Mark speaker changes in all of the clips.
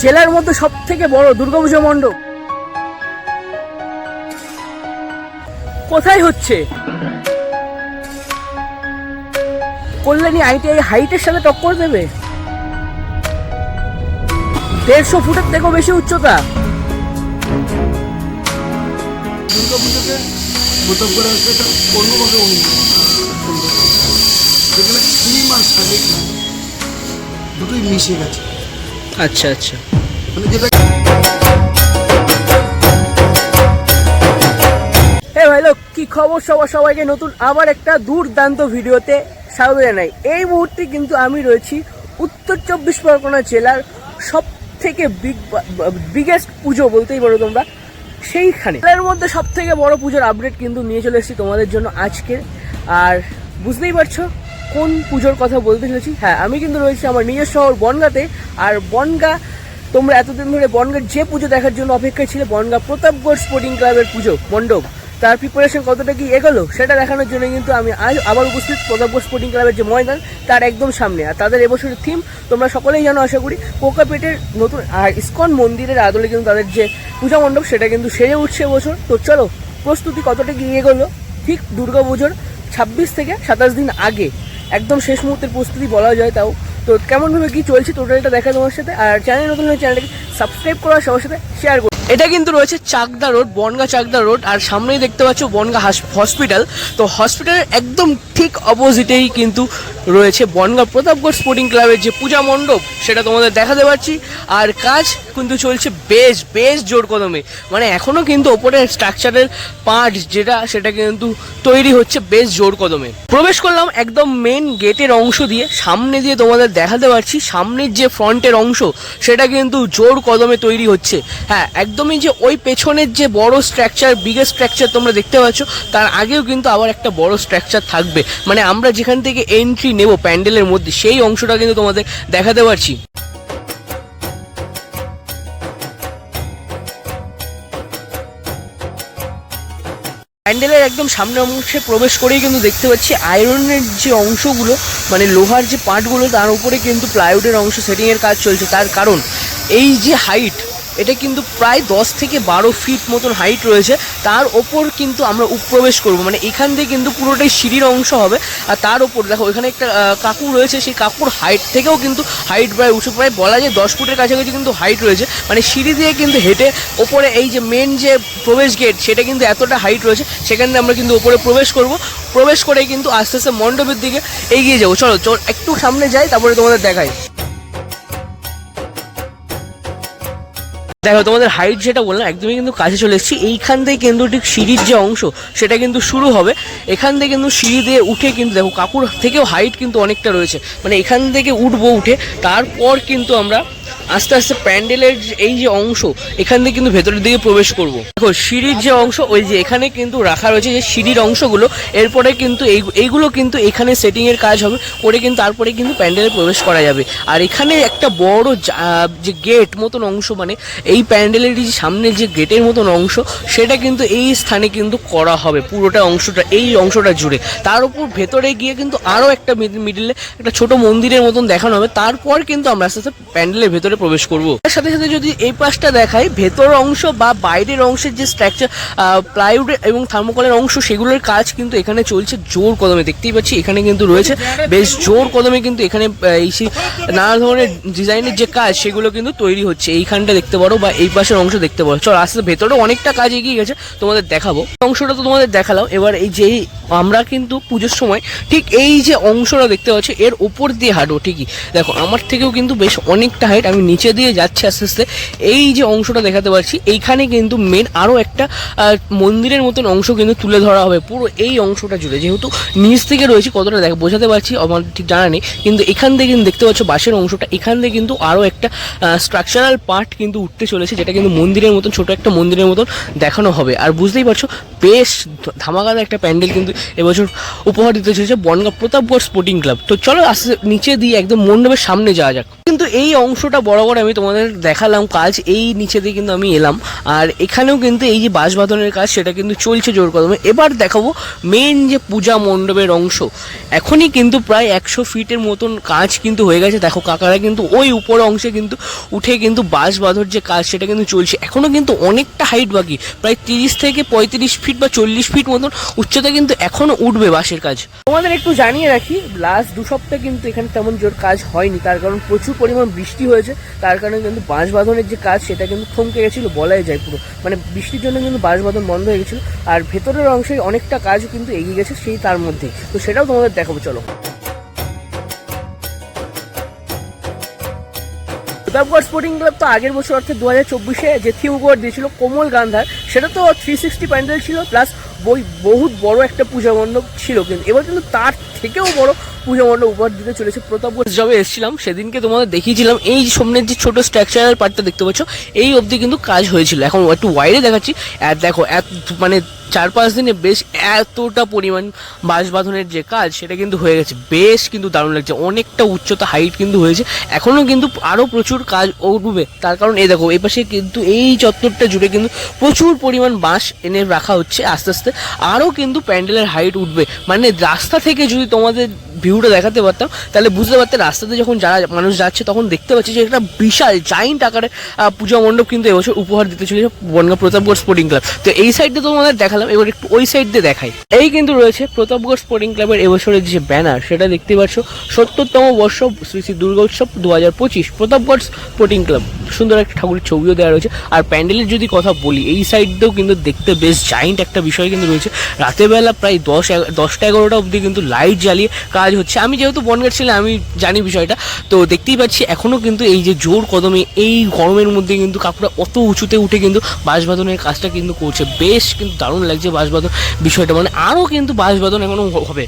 Speaker 1: জেলার মধ্যে সব থেকে বড় দুর্গাপুজো মণ্ডপ। কোথায় হচ্ছে? কল্যাণী আইটিআই হাইটের সাথে টক্কর দেবে? দেড়শো ফুটের থেকেও বেশি উচ্চতা।
Speaker 2: দুটোই মিশে গেছে।
Speaker 1: আচ্ছা আচ্ছা।
Speaker 2: মানে যেটা
Speaker 1: হে ভাই লোক কি খবর সবার? সবাইকে নতুন আবার একটা দুর্দান্ত ভিডিওতে স্বাগত জানাই। এই মুহূর্তে কিন্তু আমি রয়েছি উত্তর চব্বিশ পরগনা জেলার সব থেকে বিগ বিগেস্ট পুজো বলতেই পারো তোমরা। সেইখানে। জেলার মধ্যে সব থেকে বড় পুজোর আপডেট কিন্তু নিয়ে চলে এসেছি তোমাদের জন্য আজকে আর বুঝতেই পারছ কোন পুজোর কথা বলতে চলেছি? হ্যাঁ আমি কিন্তু রয়েছি আমার নিজের শহর বনগাতে। আর বনগা, তোমরা এতদিন ধরে বনগার যে পুজো দেখার জন্য অপেক্ষায় ছিলে, বনগা প্রতাপগড় স্পোর্টিং ক্লাবের পুজো, মণ্ডপ। তার প্রিপারেশন কতটা কি এগোলো, সেটা দেখানোর জন্য কিন্তু আমি আজ আবার উপস্থিত প্রতাপগড় স্পোর্টিং ক্লাবের যে ময়দান, তার একদম সামনে। আর তাদের এবছরের থিম তোমরা সকলেই জানো, আশা করি, পোকাপেটের নতুন, আর ইসকন মন্দিরের আদলে কিন্তু তাদের যে পূজা মণ্ডপ, সেটা কিন্তু সেরে উঠছে এবছর। তো চলো, প্রস্তুতি কতটা কি এগোলো? ঠিক দুর্গা পুজোর ছাব্বিশ থেকে সাতাশ দিন আগে। একদম শেষ মুহূর্তের প্রস্তুতি বলা যায় তাও। তো কেমনভাবে কি চলছে টোটালটা দেখা তোমার সাথে। আর চ্যানেল নতুন হলে চ্যানেলটাকে সাবস্ক্রাইব করা সবার সাথে শেয়ার এটা কিন্তু রয়েছে চাকদা রোড, বনগা চাকদা রোড, আর সামনেই দেখতে পাচ্ছ বনগা হসপিটাল। তো হসপিটালের একদম ঠিক অপোজিটেই কিন্তু রয়েছে বনগা প্রতাপগড় স্পোর্টিং ক্লাবের যে পূজা মণ্ডপ, সেটা তোমাদের দেখাতে পারছি। আর কাজ কিন্তু চলছে বেশ বেশ জোর কদমে। মানে এখনও কিন্তু ওপরের স্ট্রাকচারের পার্ট যেটা, সেটা কিন্তু তৈরি হচ্ছে বেশ জোর কদমে। প্রবেশ করলাম একদম মেন গেটের অংশ দিয়ে। সামনে দিয়ে তোমাদের দেখাতে পারছি, সামনের যে ফ্রন্টের অংশ, সেটা কিন্তু জোর কদমে তৈরি হচ্ছে। হ্যাঁ একদমই যে ওই পেছনের যে বড় স্ট্রাকচার বিগেস্ট স্ট্রাকচার তোমরা দেখতে পাচ্ছ, তার আগেও কিন্তু আবার একটা বড় স্ট্রাকচার থাকবে। মানে আমরা যেখান থেকে এন্ট্রি নেব প্যান্ডেলের মধ্যে, সেই অংশটা কিন্তু তোমাদের দেখাতে পারছি। প্যান্ডেলের একদম সামনে অংশে প্রবেশ করেই কিন্তু দেখতে পাচ্ছি আয়রনের যে অংশগুলো মানে লোহার যে পার্টগুলো তার উপরে কিন্তু প্লাইউডের অংশ সেটিংয়ের কাজ চলছে। তার কারণ, এই যে হাইট এটা কিন্তু প্রায় দশ থেকে বারো ফিট মতন হাইট রয়েছে। তার ওপর কিন্তু আমরা প্রবেশ করব। মানে এখান দিয়ে কিন্তু পুরোটাই সিঁড়ির অংশ হবে। আর তার ওপর, দেখো এখানে একটা কাকু রয়েছে। সেই কাকুর হাইট থেকেও কিন্তু হাইট প্রায় উঁচু, প্রায় বলা যায় দশ ফুটের কাছাকাছি কিন্তু হাইট রয়েছে। মানে সিঁড়ি দিয়ে কিন্তু হেঁটে ওপরে এই যে মেন যে প্রবেশ গেট সেটা কিন্তু এতটা হাইট রয়েছে। সেখান আমরা কিন্তু ওপরে প্রবেশ করব। প্রবেশ করে কিন্তু আস্তে আস্তে মণ্ডপের দিকে এগিয়ে যাব। চলো, চল, একটু সামনে যাই, তারপরে তোমাদের দেখাই। দেখো, তোমাদের হাইট যেটা বললাম, একদমই কিন্তু কাছে চলে এসেছি। এইখান থেকে কিন্তু ঠিক সিঁড়ির যে অংশ, সেটা কিন্তু শুরু হবে। এখান থেকে কিন্তু সিঁড়ি দিয়ে উঠে কিন্তু দেখো, কাকুর থেকেও হাইট কিন্তু অনেকটা রয়েছে। মানে এখান থেকে উঠবো উঠে, তারপর কিন্তু আমরা আস্তে আস্তে প্যান্ডেলের এই যে অংশ, এখান থেকে কিন্তু ভেতরের দিকে প্রবেশ করব। দেখো, সিঁড়ির যে অংশ, ওই যে এখানে কিন্তু রাখা রয়েছে যে সিঁড়ির অংশগুলো, এরপরে কিন্তু এই, এইগুলো কিন্তু এখানে সেটিংয়ের কাজ হবে, করে কিন্তু তারপরে কিন্তু প্যান্ডেলে প্রবেশ করা যাবে। আর এখানে একটা বড় যে গেট মতন অংশ মানে এই প্যান্ডেলের যে সামনে যে গেটের মতন অংশ, সেটা কিন্তু এই স্থানে কিন্তু করা হবে, পুরোটা অংশটা, এই অংশটা জুড়ে। তার উপর ভেতরে গিয়ে কিন্তু আরও একটা মিডিলে একটা ছোট মন্দিরের মতন দেখানো হবে, তারপর কিন্তু আমরা আস্তে আস্তে প্যান্ডেলের ভেতরে প্রবেশ করব। তার সাথে সাথে যদি এই পাশটা দেখাই, ভেতর অংশ বা বাইরের অংশের যে স্ট্রাকচার প্লাইউড এবং থার্মোকলের অংশ, সেগুলোর কাজ কিন্তু এখানে চলছে জোর কদমে। দেখতেই পাচ্ছি, এখানে কিন্তু রয়েছে বেশ জোর কদমে কিন্তু এখানে এই নানা ধরনের ডিজাইনের যে কাজ, সেগুলো কিন্তু তৈরি হচ্ছে। এইখানটা দেখতে পারো বা এই পাশের অংশ দেখতে পারো। চলো, আস্তে আস্তে ভেতরে অনেকটা কাজ এগিয়ে গেছে, তোমাদের দেখাবো। অংশটা তো তোমাদের দেখালাম, এবার এই যে আমরা কিন্তু পুজোর সময় ঠিক এই যে অংশটা দেখতে পাচ্ছি, এর উপর দিয়ে হাঁটবো ঠিকই। দেখো, আমার থেকেও কিন্তু বেশ অনেকটা হাইট আমি নিচে দিয়ে যাচ্ছি আস্তে আস্তে, এই যে অংশটা দেখাতে পারছি, এইখানে কিন্তু মেন আরও একটা মন্দিরের মতন অংশ কিন্তু তুলে ধরা হবে, পুরো এই অংশটা জুড়ে। যেহেতু নিচ থেকে রয়েছে, কতটা দেখ, বোঝাতে পারছি, আমার ঠিক জানা নেই, কিন্তু এখান থেকে কিন্তু দেখতে পাচ্ছ বাসের অংশটা, এখান থেকে কিন্তু আরও একটা স্ট্রাকচারাল পার্ট কিন্তু উঠতে চলেছে, যেটা কিন্তু মন্দিরের মতন, ছোট একটা মন্দিরের মতন দেখানো হবে। আর বুঝতেই পারছ, বেশ ধ- ধামাকাদা একটা প্যান্ডেল কিন্তু এবছর উপহার দিতে চলেছে বনগা প্রতাপগড় স্পোর্টিং ক্লাব তো চলো আস্তে নিচে দিয়ে একদম মণ্ডপের সামনে যাওয়া যাক। কিন্তু এই অংশটা বড় করে আমি তোমাদের দেখালাম কাজ, এই নিচে দিয়ে কিন্তু আমি এলাম। আর এখানেও কিন্তু এই যে বাঁশ বাঁধনের কাজ, সেটা কিন্তু চলছে জোর কদমে। এবার দেখাবো মেন যে পূজা মণ্ডপের অংশ। এখনই কিন্তু প্রায় একশো ফিটের মতন কাজ কিন্তু হয়ে গেছে। দেখো কাকারা কিন্তু ওই উপর অংশে কিন্তু উঠে কিন্তু বাঁশ বাঁধর যে কাজ, সেটা কিন্তু চলছে। এখনও কিন্তু অনেকটা হাইট বাকি, প্রায় তিরিশ থেকে পঁয়ত্রিশ ফিট বা চল্লিশ ফিট মতন উচ্চতা কিন্তু এখনও উঠবে বাঁশের কাজ। তোমাদের একটু জানিয়ে রাখি লাস্ট দু সপ্তাহ কিন্তু এখানে তেমন জোর কাজ হয়নি। তার কারণ প্রচুর পরিমাণ বৃষ্টি হয়েছে। তার কারণে কিন্তু বাঁশ বাঁধনের যে কাজ, সেটা কিন্তু থমকে গেছিল, বলাই যায় পুরো। মানে বৃষ্টির জন্য কিন্তু বাঁশ বাঁধন বন্ধ হয়ে গেছিল, আর ভেতরের অংশে অনেকটা কাজও কিন্তু এগিয়ে গেছে সেই তার মধ্যে। তো সেটাও তোমাদের দেখাবো, চলো। প্রতাপগড় স্পোর্টিং ক্লাব তো আগের বছর, অর্থাৎ দু হাজার চব্বিশে যে থিম উপহার দিয়েছিল কোমল গান্ধার, সেটা তো থ্রি সিক্সটি প্যান্ডেল ছিল প্লাস বই বহুত বড় একটা পূজা মণ্ডপ ছিল কিন্তু এবার কিন্তু তার থেকেও বড় পূজা মণ্ডপ উপহার দিতে চলেছে প্রতাপ যবে এসেছিলাম, সেদিনকে তোমাদের দেখিয়েছিলাম, এই সামনের যে ছোট স্ট্রাকচারাল পার্টটা দেখতে পাচ্ছ, এই অবধি কিন্তু কাজ হয়েছিল। এখন একটু ওয়াইডে দেখাচ্ছি। আর দেখো, এত মানে চার পাঁচ দিনে বেশ এতটা পরিমাণ বাঁশ বাঁধনের যে কাজ, সেটা কিন্তু হয়ে গেছে। বেশ কিন্তু দারুণ লাগছে। অনেকটা উচ্চতা হাইট কিন্তু হয়েছে। এখনও কিন্তু আরও প্রচুর কাজ উঠবে। তার কারণ এই দেখো এই পাশে কিন্তু এই চত্বরটা জুড়ে কিন্তু প্রচুর পরিমাণ বাঁশ এনে রাখা হচ্ছে আস্তে আস্তে। আরও কিন্তু প্যান্ডেলের হাইট উঠবে। মানে রাস্তা থেকে যদি তোমাদের ভিউটা দেখাতে পারতাম, তাহলে বুঝতে পারতে রাস্তাতে যখন যারা মানুষ যাচ্ছে, তখন দেখতে পাচ্ছি যে একটা বিশাল জাইন্ট আকারে পূজা মণ্ডপ কিন্তু এবছর উপহার দিতে চলেছে বনগা প্রতাপগড় স্পোর্টিং ক্লাব তো এই সাইডে তোমাদের দেখালাম, এবার একটু ওই সাইড দিয়ে দেখাই। এই কিন্তু রয়েছে প্রতাপগড় স্পোর্টিং ক্লাবের এবছরের যে ব্যানার সেটা দেখতে পাচ্ছ, সত্তরতম বর্ষ শ্রী শ্রী দুর্গা উৎসব দু হাজার পঁচিশ প্রতাপগড় স্পোর্টিং ক্লাব সুন্দর একটা ঠাকুরের ছবিও দেওয়া রয়েছে। আর প্যান্ডেলের যদি কথা বলি, এই সাইড দিয়েও কিন্তু দেখতে বেশ জাইন্ট একটা বিষয় কিন্তু রয়েছে। রাতের বেলা প্রায় দশ দশটা এগারোটা অবধি কিন্তু লাইট জ্বালিয়ে কাজ হচ্ছে। আমি যেহেতু বনগেট ছিলাম আমি জানি বিষয়টা। তো দেখতেই পাচ্ছি এখনও কিন্তু এই যে জোর কদমে এই গরমের মধ্যে কিন্তু কাকুরা অত উঁচুতে উঠে কিন্তু বাঁশবাদনের কাজটা কিন্তু করছে। বেশ কিন্তু দারুণ লাগছে বাঁশবাদন বিষয়টা। মানে আরও কিন্তু বাঁশবাদন এখনও হবে।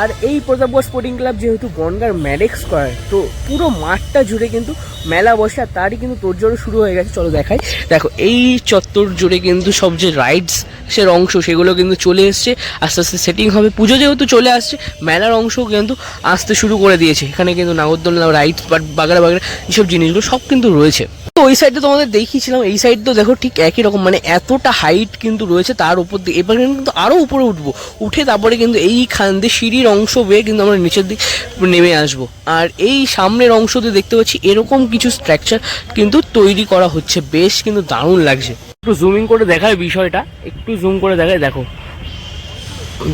Speaker 1: আর এই প্রতাপগড় স্পোর্টিং ক্লাব যেহেতু বনগার ম্যাডেক্স স্কোয়ার তো পুরো মাঠটা জুড়ে কিন্তু মেলা বসে আর তারই কিন্তু তোড়জোড় শুরু হয়ে গেছে। চলো দেখাই। দেখো এই চত্বর জুড়ে কিন্তু সব যে রাইডস সে অংশ সেগুলো কিন্তু চলে এসছে। আস্তে আস্তে সেটিং হবে। পুজো যেহেতু চলে আসছে, মেলার অংশ কিন্তু আসতে শুরু করে দিয়েছে। এখানে কিন্তু নাগরদোলনা রাইডস বা বাগড়া বাগড়া এইসব জিনিসগুলো সব কিন্তু রয়েছে। তো ওই সাইডে তোমাদের দেখিয়েছিলাম, এই সাইড তো দেখো ঠিক একই রকম মানে এতটা হাইট কিন্তু রয়েছে তার উপর দিয়ে। এবার কিন্তু আরও উপরে উঠবো। উঠে তারপরে কিন্তু এইখান দিয়ে সিঁড়ির অংশ বেয়ে কিন্তু আমরা নিচের দিক নেমে আসব। আর এই সামনের অংশ দিয়ে দেখতে পাচ্ছি এরকম কিছু স্ট্রাকচার কিন্তু তৈরি করা হচ্ছে। বেশ কিন্তু দারুণ লাগছে। একটু জুমিং করে দেখায় বিষয়টা। একটু জুম করে দেখায়, দেখো।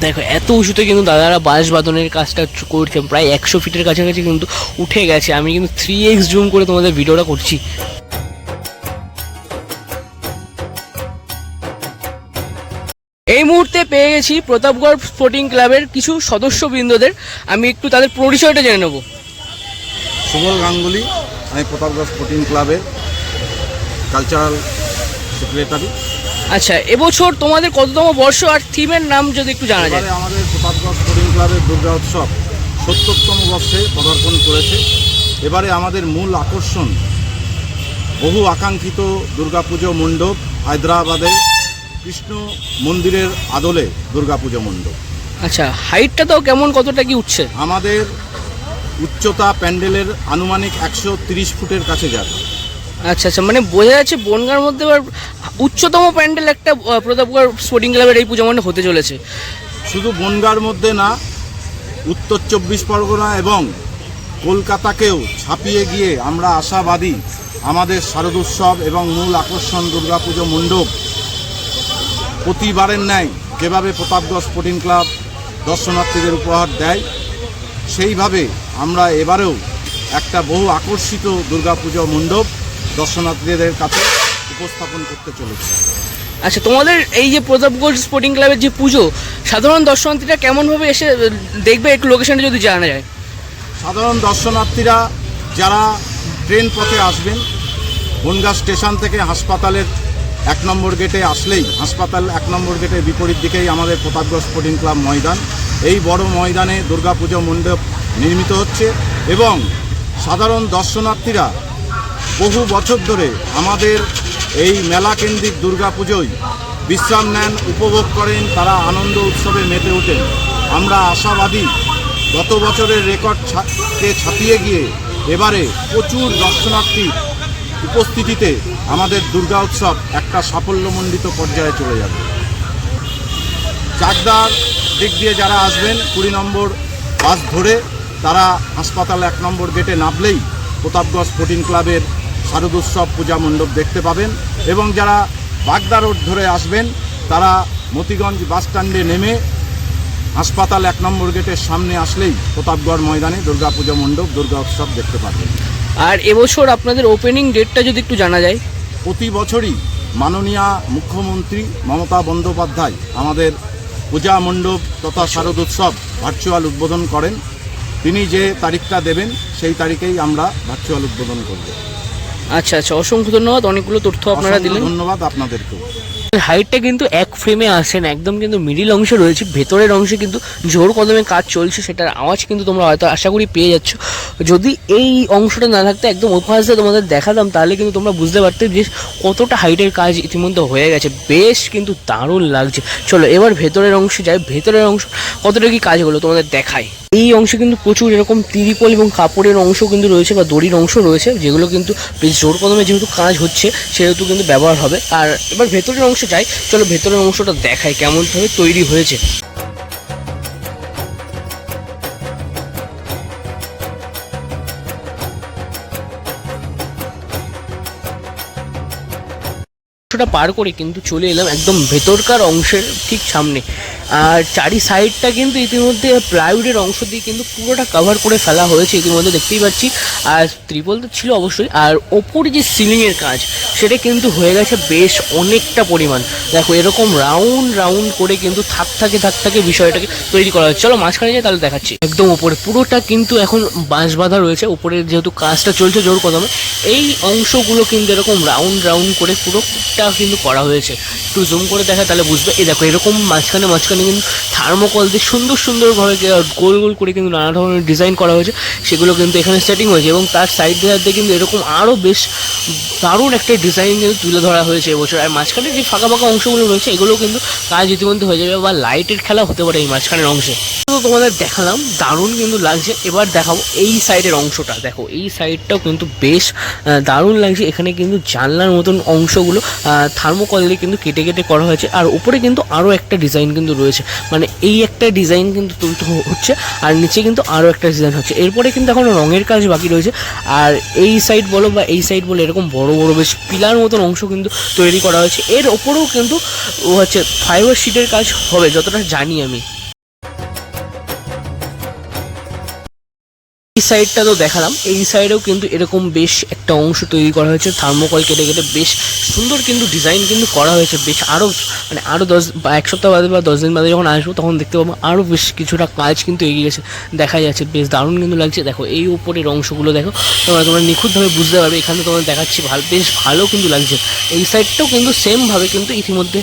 Speaker 1: দেখো, এত উঁচুতে কিন্তু দাদারা বাঁশ বাঁধনের কাজটা করছে প্রায় একশো ফিটের কাছাকাছি কিন্তু উঠে গেছে। আমি কিন্তু থ্রি এক্স জুম করে তোমাদের ভিডিওটা করছি। এই মুহূর্তে পেয়ে গেছি প্রতাপগড় স্পোর্টিং ক্লাবের কিছু সদস্যবৃন্দদের। আমি একটু তাদের পরিচয়টা জেনে নেব।
Speaker 3: সুবল গাঙ্গুলি, আমি প্রতাপগড় স্পোর্টিং ক্লাবের কালচারাল
Speaker 1: আচ্ছা এবছর তোমাদের কততম বর্ষ আর থিমের নাম যদি একটু জানা যায়?
Speaker 3: আমাদের প্রতাপগড় স্পোর্টিং ক্লাবের দুর্গা উৎসব সত্তরতম বর্ষে পদার্পণ করেছে। এবারে আমাদের মূল আকর্ষণ বহু আকাঙ্ক্ষিত দুর্গাপুজো মণ্ডপ হায়দ্রাবাদে কৃষ্ণ মন্দিরের আদলে দুর্গাপুজো মণ্ডপ।
Speaker 1: আচ্ছা হাইটটা তো কেমন কতটা কি উঠছে?
Speaker 3: আমাদের উচ্চতা প্যান্ডেলের আনুমানিক একশো তিরিশ ফুটের কাছে যাবে।
Speaker 1: আচ্ছা আচ্ছা মানে বোঝা যাচ্ছে বনগার মধ্যে এবার উচ্চতম প্যান্ডেল একটা প্রতাপগড় স্পোর্টিং ক্লাবের এই পুজো মণ্ডপ হতে চলেছে।
Speaker 3: শুধু বনগার মধ্যে না, উত্তর চব্বিশ পরগনা এবং কলকাতাকেও ছাপিয়ে গিয়ে আমরা আশাবাদী আমাদের শারদোৎসব এবং মূল আকর্ষণ দুর্গাপুজো মণ্ডপ প্রতিবারের ন্যায় যেভাবে প্রতাপগড় স্পোর্টিং ক্লাব দর্শনার্থীদের উপহার দেয়, সেইভাবে আমরা এবারেও একটা বহু আকর্ষিত দুর্গাপুজো মণ্ডপ দর্শনার্থীদের কাছে উপস্থাপন করতে চলেছে।
Speaker 1: আচ্ছা তোমাদের এই যে প্রতাপগড় স্পোর্টিং ক্লাবের যে পুজো সাধারণ দর্শনার্থীরা কেমনভাবে এসে দেখবে একটু লোকেশনটা যদি জানা যায়?
Speaker 3: সাধারণ দর্শনার্থীরা যারা ট্রেন পথে আসবেন বনগাঁ স্টেশন থেকে হাসপাতালের এক নম্বর গেটে আসলেই হাসপাতাল এক নম্বর গেটের বিপরীত দিকেই আমাদের প্রতাপগড় স্পোর্টিং ক্লাব ময়দান। এই বড় ময়দানে দুর্গাপুজো মণ্ডপ নির্মিত হচ্ছে এবং সাধারণ দর্শনার্থীরা বহু বছর ধরে আমাদের এই মেলা কেন্দ্রিক দুর্গাপুজোয় বিশ্রাম নেন, উপভোগ করেন, তারা আনন্দ উৎসবে মেতে ওঠেন। আমরা আশাবাদী, গত বছরের রেকর্ড ছা- কে ছাপিয়ে গিয়ে এবারে প্রচুর দর্শনার্থী উপস্থিতিতে আমাদের দুর্গা উৎসব একটা সাফল্যমণ্ডিত পর্যায়ে চলে যাবে। চাকদার দিক দিয়ে যারা আসবেন, কুড়ি নম্বর বাস ধরে তারা হাসপাতাল এক নম্বর গেটে নামলেই প্রতাপগঞ্জ স্পোর্টিং ক্লাবের শারদোৎসব পূজা মণ্ডপ দেখতে পাবেন এবং যারা বাগদা রোড ধরে আসবেন তারা মতিগঞ্জ বাস স্ট্যান্ডে নেমে হাসপাতাল এক নম্বর গেটের সামনে আসলেই প্রতাপগড় ময়দানে দুর্গাপূজা মণ্ডপ দুর্গা উৎসব দেখতে পাবেন।
Speaker 1: আর এবছর আপনাদের ওপেনিং ডেটটা যদি একটু জানা যায়?
Speaker 3: প্রতি বছরই মাননীয় মুখ্যমন্ত্রী মমতা বন্দ্যোপাধ্যায় আমাদের পূজা মণ্ডপ তথা শারদোৎসব ভার্চুয়াল উদ্বোধন করেন। তিনি যে তারিখটা দেবেন সেই তারিখেই আমরা ভার্চুয়াল উদ্বোধন করব।
Speaker 1: আচ্ছা আচ্ছা অসংখ্য ধন্যবাদ। অনেকগুলো তথ্য আপনারা দিলেন।
Speaker 3: ধন্যবাদ আপনাদেরকেও
Speaker 1: হাইটটা কিন্তু এক ফ্রেমে আসে না একদম কিন্তু মিডিল অংশে রয়েছে ভেতরের অংশে কিন্তু জোর কদমে কাজ চলছে সেটার আওয়াজ কিন্তু তোমরা হয়তো আশা করি পেয়ে যাচ্ছ। যদি এই অংশটা না থাকতে একদম ওপাশ দিয়ে তোমাদের দেখাতাম তাহলে কিন্তু তোমরা বুঝতে পারতে যে কতটা হাইটের কাজ ইতিমধ্যে হয়ে গেছে। বেশ কিন্তু দারুণ লাগছে। চলো এবার ভেতরের অংশে যাই। ভেতরের অংশ কতটা কি কাজ হলো তোমাদের দেখাই। এই অংশে কিন্তু প্রচুর এরকম তিরিপল এবং কাপড়ের অংশ কিন্তু রয়েছে বা দড়ির অংশ রয়েছে, যেগুলো কিন্তু বেশ জোর কদমে যেহেতু কাজ হচ্ছে, সেহেতু কিন্তু ব্যবহার হবে। আর এবার ভেতরের অংশ যাই, চলো ভেতরের অংশটা দেখাই কেমনভাবে তৈরি হয়েছে। পার করে কিন্তু চলে এলাম একদম ভেতরকার অংশের ঠিক সামনে। আর চারি সাইডটা কিন্তু ইতিমধ্যে প্লাইউডের অংশ দিয়ে কিন্তু পুরোটা কভার করে ফেলা হয়েছে ইতিমধ্যে দেখতেই পাচ্ছি। আর ত্রিপল তো ছিল অবশ্যই। আর ওপরে যে সিলিংয়ের কাজ, সেটা কিন্তু হয়ে গেছে বেশ অনেকটা পরিমাণ। দেখো, এরকম রাউন্ড রাউন্ড করে কিন্তু থাক থাকে থাক থাকে বিষয়টাকে তৈরি করা হচ্ছে। চলো মাঝখানে যাই, তাহলে দেখাচ্ছি। একদম ওপরে পুরোটা কিন্তু এখন বাঁশ বাঁধা রয়েছে। উপরে যেহেতু কাজটা চলছে জোর কদমে, এই অংশগুলো কিন্তু এরকম রাউন্ড রাউন্ড করে পুরোটা কিন্তু করা হয়েছে। একটু জুম করে দেখা, তাহলে বুঝবে। এই দেখো, এরকম মাঝখানে মাঝখানে কিন্তু থার্মোকল দিয়ে সুন্দর সুন্দরভাবে গোল গোল করে কিন্তু নানা ধরনের ডিজাইন করা হয়েছে, সেগুলো কিন্তু এখানে সেটিং হয়েছে এবং তার সাইড দিয়ে কিন্তু এরকম আরও বেশ দারুণ একটা ডিজাইন কিন্তু তুলে ধরা হয়েছে এবছর। আর মাঝখানে যে ফাঁকা ফাঁকা অংশগুলো রয়েছে এগুলো কিন্তু কাজ ইতিমধ্যে হয়ে যাবে বা লাইটের খেলা হতে পারে এই মাঝখানের অংশে। তো তোমাদের দেখালাম, দারুণ কিন্তু লাগছে। এবার দেখাবো এই সাইডের অংশটা। দেখো, এই সাইডটাও কিন্তু বেশ দারুণ লাগছে। এখানে কিন্তু জানলার মতন অংশগুলো থার্মোকল দিয়ে কিন্তু কেটে কেটে করা হয়েছে। আর উপরে কিন্তু আরও একটা ডিজাইন কিন্তু রয়েছে মানে এই একটা ডিজাইন কিন্তু তৈরি হচ্ছে, আর নিচে কিন্তু আরও একটা ডিজাইন হচ্ছে। এরপরে কিন্তু এখন রঙের কাজ বাকি রয়েছে। আর এই সাইড বলো বা এই সাইড বলো, এরকম বড় বড় বেশ পিলার মতন অংশ কিন্তু তৈরি করা হয়েছে। এর ওপরেও কিন্তু হচ্ছে ফাইবার শিটের কাজ হবে, যতটা জানি আমি। এই সাইডটা তো দেখালাম। এই সাইডেও কিন্তু এরকম বেশ একটা অংশ তৈরি করা হয়েছে, থার্মোকল কেটে কেটে বেশ সুন্দর কিন্তু ডিজাইন কিন্তু করা হয়েছে, বেশ আরও মানে আরও দশ বা এক সপ্তাহ বাদে বা দশ দিন বাদে যখন আসব তখন দেখতে পাবো আরও বেশ কিছুটা কাজ কিন্তু এগিয়ে গেছে, দেখা যাচ্ছে, বেশ দারুণ কিন্তু লাগছে। দেখো, এই উপরের অংশগুলো দেখো, তোমরা তোমরা নিখুঁতভাবে বুঝতে পারবে, এখানে তোমাদের দেখাচ্ছি ভালো, বেশ ভালো কিন্তু লাগছে। এই সাইডটাও কিন্তু সেমভাবে কিন্তু ইতিমধ্যে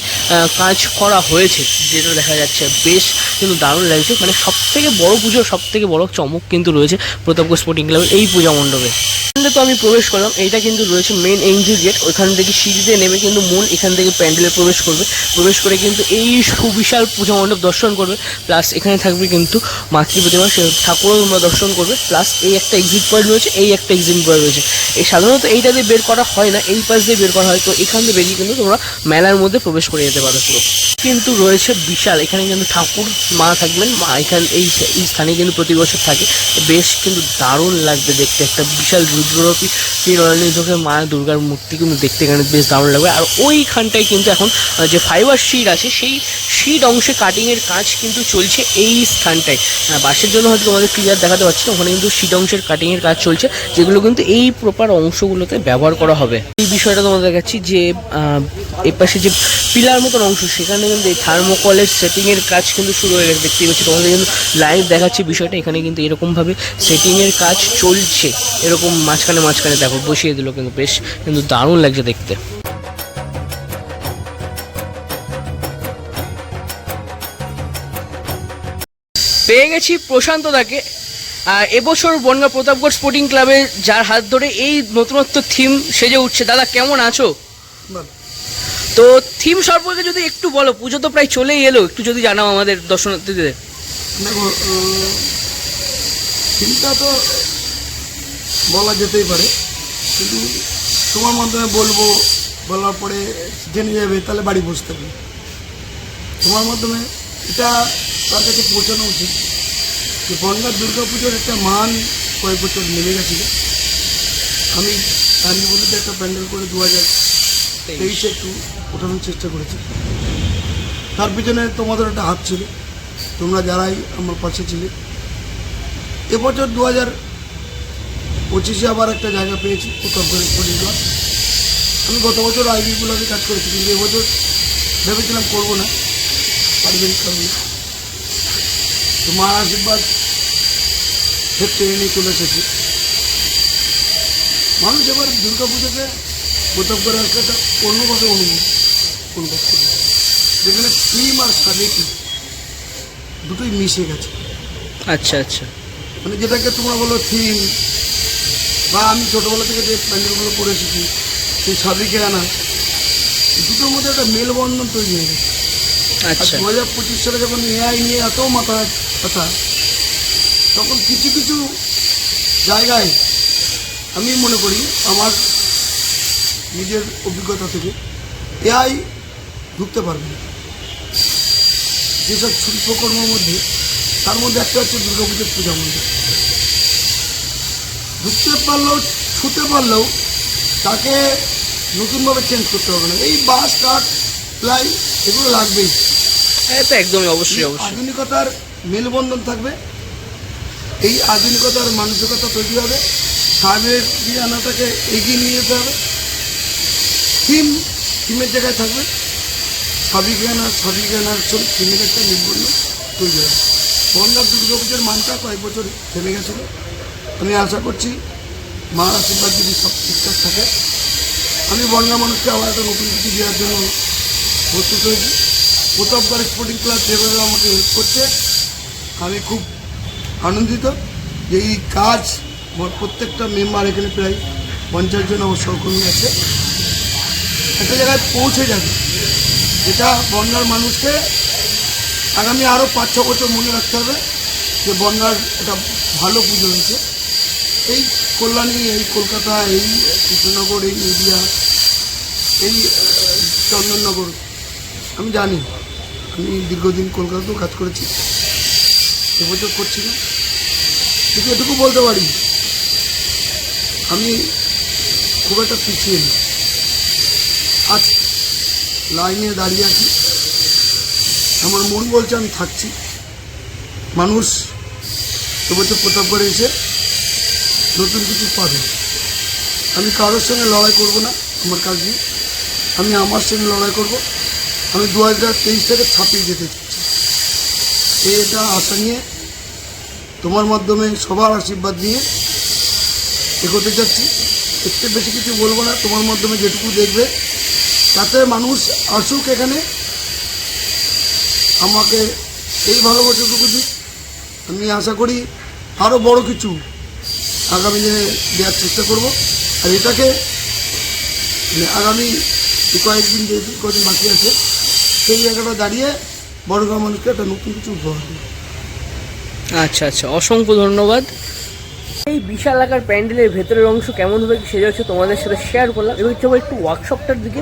Speaker 1: কাজ করা হয়েছে, যেটা দেখা যাচ্ছে, বেশ কিন্তু দারুণ লাগছে। মানে সব থেকে বড় পুজো সব থেকে বড় চমক কিন্তু রয়েছে প্রতাপগড় স্পোর্টিং ক্লাবের এই পূজা মণ্ডপে। তো আমি প্রবেশ করলাম। এইটা কিন্তু রয়েছে মেন এন্ট্রি গেট ওইখান থেকে সিঁড়িতে নেমে কিন্তু মূল এখান থেকে প্যান্ডেলে প্রবেশ করবে। প্রবেশ করে কিন্তু এই সুবিশাল পূজা মণ্ডপ দর্শন করবে। প্লাস এখানে থাকবে কিন্তু মাতৃ প্রতিমা। ঠাকুরও তোমরা দর্শন করবে। প্লাস এই একটা এক্সিট পয়েন্ট রয়েছে, এই একটা এক্সিট পয়েন্ট রয়েছে। এই সাধারণত এইটা দিয়ে বের করা হয় না, এই পাশ দিয়ে বের করা হয়। তো এখান দিয়ে বেরিয়ে কিন্তু তোমরা মেলার মধ্যে প্রবেশ করে যেতে পারো। পুরো কিন্তু রয়েছে বিশাল। এখানে কিন্তু ঠাকুর, মা থাকবেন। মা এখানে এই এই স্থানে কিন্তু প্রতি বছর থাকে। বেশ কিন্তু দারুণ লাগবে দেখতে। একটা বিশাল রুদ্ররূপী শ্রীনয়নীধকে মা দুর্গার মূর্তি কিন্তু দেখতে এখানে বেশ দারুণ লাগবে। আর ওইখানটায় কিন্তু এখন যে ফাইবার শিট আছে, সেই শিট অংশে কাটিংয়ের কাজ কিন্তু চলছে এই স্থানটায়। বাসের জন্য হয়তো তোমাদের ক্লিয়ার দেখাতে পারছি না, ওখানে কিন্তু শিট অংশের কাটিংয়ের কাজ চলছে, যেগুলো কিন্তু এই প্রপার অংশগুলোতে ব্যবহার করা হবে। এই বিষয়টা তোমাদের দেখাচ্ছি যে আহ, এই পাশে যে পিলার মতন অংশ সেখানে কিন্তু এই থার্মোকলের সেটিংয়ের কাজ কিন্তু শুরু হয়ে গেছে দেখতেই পাচ্ছি। তোমাদের কিন্তু লাইভ দেখাচ্ছি বিষয়টা এখানে কিন্তু এরকমভাবে সেটিংয়ের কাজ চলছে। এরকম মাঝখানে মাঝখানে দেখো বসিয়ে দিল কিন্তু বেশ কিন্তু দারুণ লাগছে দেখতে। পেয়ে গেছি প্রশান্ত দাকে। আর এবছর বনগা প্রতাপগড় স্পোর্টিং ক্লাবে যার হাত ধরে এই নতুনত্ব থিম সেজে উঠছে। দাদা কেমন আছো? তো থিম সম্পর্কে যদি একটু বলো, পুজো তো প্রায় চলেই এলো, একটু যদি জানাও আমাদের দর্শনার্থীদের।
Speaker 2: দেখো চিন্তা তো বলা যেতেই পারে, কিন্তু তোমার মাধ্যমে বলব, বলার পরে জেনে যাবে, তাহলে বাড়ি বসে থাকবে তোমার মাধ্যমে এটা তার কাছে পৌঁছানো উচিত, যে বনগাঁ দুর্গা পুজোর একটা মান কয়েক বছর নেমে গেছিল আমি কান্দিবলিতে একটা প্যান্ডেল করে দু হাজার তেইশে। একটু ওঠানোর চেষ্টা করেছি। তার পিছনে তোমাদের একটা হাত ছিল। তোমরা যারাই আমার পাশে ছিলে। এবছর দু হাজার পঁচিশে আবার একটা জায়গা পেয়েছি উত্তরপ্রদেশ পরিবার আমি গত বছর আইবিগুলোতে কাজ করেছি, কিন্তু এবছর ভেবেছিলাম করব না। পারিবারিক কারণে তো মা আশীর্বাদ ক্ষেত্রে নিয়ে চলে এসেছি। মানুষ এবার দুর্গা পুজোকে করে আসলে অন্যভাবে অনুভব করবে যেখানে থিম আর সাজেটি দুটোই মিশে গেছে।
Speaker 1: আচ্ছা আচ্ছা।
Speaker 2: মানে যেটাকে তোমরা বলো থিম বা আমি ছোটোবেলা থেকে যে প্যান্ডেলগুলো করে এসেছি সেই সাবিকে আনা দুটোর মধ্যে একটা মেলবন্ধন তৈরি হয়ে গেছে।
Speaker 1: আচ্ছা।
Speaker 2: দু হাজার পঁচিশ সালে যখন এআই নিয়ে এত মাথা কথা তখন কিছু কিছু জায়গায় আমি মনে করি আমার নিজের অভিজ্ঞতা থেকে এআই ঢুকতে পারবে না। যেসব শিল্পকর্মের মধ্যে তার মধ্যে একটা হচ্ছে দুর্গাপুজোর পূজা মন্দির ঢুকতে পারলেও ছুতে পারলেও তাকে নতুনভাবে চেঞ্জ করতে হবে না। এই বাস কাঠ প্লাই এগুলো লাগবেই।
Speaker 1: তো একদমই অবশ্যই অবশ্যই।
Speaker 2: আধুনিকতার মেলবন্ধন থাকবে। এই আধুনিকতার মানসিকতা তৈরি হবে। সাহেবের বিয়ানাটাকে এগিয়ে নিয়ে যেতে হবে। থিম, থিমের জায়গায় থাকবে। সাবিক গানা সাবিক গানার সঙ্গে থিমের একটা মেলবন্ধন তৈরি হবে। বন্যার দুর্গাপুজোর মানটা কয়েক বছর থেমে গেছিল। আমি আশা করছি মার আশীর্বাদ যদি সব ঠিকঠাক থাকে, আমি বনগা মানুষকে আবার একটা নতুন কিছু দেওয়ার জন্য প্রস্তুত হয়েছি। প্রতাপগড় স্পোর্টিং ক্লাব যেভাবে আমাকে হেল্প করছে, আমি খুব আনন্দিত যে এই কাজ আমার প্রত্যেকটা মেম্বার এখানে প্রায় পঞ্চাশ জন আমার সহকর্মী আছে। একটা জায়গায় পৌঁছে যাবে। যেটা বনগার মানুষকে আগামী আরও পাঁচ, ছ বছর মনে রাখতে হবে যে বনগার একটা ভালো পুজো হয়েছে। এই কল্যাণী, এই কলকাতা, এই কৃষ্ণনগর, এই নদিয়া, এই চন্দননগর, আমি জানি। আমি দীর্ঘদিন কলকাতাতেও কাজ করেছি। এবছর করছি না। কিন্তু এটুকু বলতে পারি, আমি খুব একটা পিছিয়ে নেই। লাইনে দাঁড়িয়ে আছি। আমার মন বলছে আমি থাকছি। মানুষ এবছর প্রতাপগড়ে এসে নতুন কিছু পাবে। আমি কারোর সঙ্গে লড়াই করব না আমার কাজ নিয়ে। আমি আমার সঙ্গে লড়াই করব। আমি দু হাজার তেইশ থেকে ছাপিয়ে যেতে চাচ্ছি। এটা আশা নিয়ে, তোমার মাধ্যমে সবার আশীর্বাদ নিয়ে এগোতে চাচ্ছি। থেকে বেশি কিছু বলব না, তোমার মাধ্যমে যেটুকু দেখবে তাতে মানুষ আসুক এখানে। আমাকে এই ভালোবাসাটুকু দিক। আমি আশা করি আরও বড় কিছু আগামী দিনে দেওয়ার চেষ্টা করব। আর এটাকে মানে আগামী কয়েকদিন যে কদিন বাকি আছে, সেই জায়গাটা দাঁড়িয়ে বড়গাঁও মানুষকে একটা নতুন কিছু উপহার
Speaker 1: আচ্ছা আচ্ছা। অসংখ্য ধন্যবাদ। এই বিশাল আকার প্যান্ডেলের ভেতরের অংশ কেমন হবে সেটা হচ্ছে তোমাদের সাথে শেয়ার করলাম। এবং চলো একটু ওয়ার্কশপটার দিকে।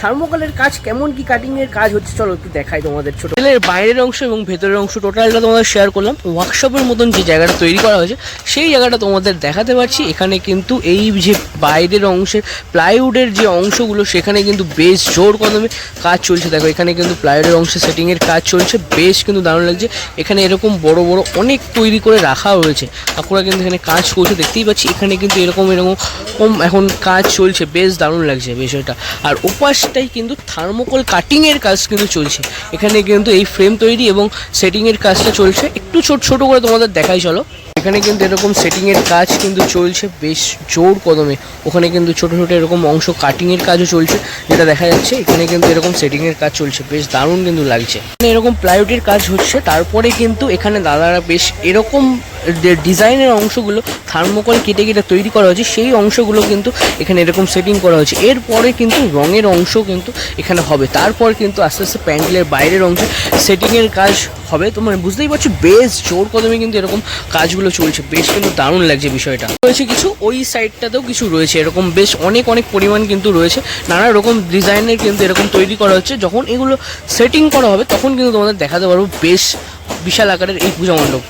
Speaker 1: থার্মোকলের কাজ কেমন কি কাটিং এর কাজ হচ্ছে চলো একটু দেখাই তোমাদের ছোট। প্যান্ডেলের বাইরের অংশ এবং ভেতরের অংশ টোটালটা তোমাদের শেয়ার করলাম। ওয়ার্কশপের মতন যে জায়গাটা তৈরি করা হয়েছে, সেই জায়গাটা তোমাদের দেখাতে পারছি। এখানে কিন্তু এই যে বাইরের অংশের প্লাইউডের যে অংশগুলো, সেখানে কিন্তু বেশ জোর কদমে কাজ চলছে। দেখো, এখানে কিন্তু প্লাইউডের অংশে সেটিংয়ের কাজ চলছে। বেশ কিন্তু দারুণ লাগছে। এখানে এরকম বড় বড় অনেক তৈরি করে রাখা হয়েছে। কাকুরা কিন্তু এখানে কাজ করছে, দেখতেই পাচ্ছি। এখানে কিন্তু এরকম এরকম কম এখন কাজ চলছে। বেশ দারুণ লাগছে বিষয়টা। আর ওপাশটাই কিন্তু থার্মোকল কাটিংয়ের কাজ কিন্তু চলছে। এখানে কিন্তু এই ফ্রেম তৈরি এবং সেটিংয়ের কাজটা চলছে। একটু ছোট ছোট করে তোমাদের দেখাই, চলো। এখানে কিন্তু এরকম সেটিংয়ের কাজ কিন্তু চলছে বেশ জোর কদমে। ওখানে কিন্তু ছোট ছোট এরকম অংশ কাটিংয়ের কাজও চলছে, যেটা দেখা যাচ্ছে। এখানে কিন্তু এরকম সেটিংয়ের কাজ চলছে, বেশ দারুণ কিন্তু লাগছে। এখানে এরকম প্লাইউডের কাজ হচ্ছে। তারপরে কিন্তু এখানে দাদারা বেশ এরকম ডিজাইনের অংশগুলো থার্মোকল কেটে কেটে তৈরি করা হয়েছে, সেই অংশগুলো কিন্তু এখানে এরকম সেটিং করা হয়েছে। এরপরে কিন্তু রঙের অংশ কিন্তু এখানে হবে। তারপর কিন্তু আস্তে আস্তে প্যান্ডেলের বাইরের অংশে সেটিংয়ের কাজ হবে। তো মানে বুঝতেই পারছ, বেশ জোর কদমে কিন্তু এরকম কাজগুলো চলছে। বেশ কিন্তু দারুণ লাগছে বিষয়টা। রয়েছে কিছু ওই সাইডটাতেও কিছু রয়েছে। এরকম বেশ অনেক অনেক পরিমাণ কিন্তু রয়েছে। নানা রকম ডিজাইনের কিন্তু এরকম তৈরি করা হচ্ছে। যখন এগুলো সেটিং করা হবে, তখন কিন্তু তোমাদের দেখাতে পারব বেশ বিশাল আকারের এই পূজা মণ্ডপ।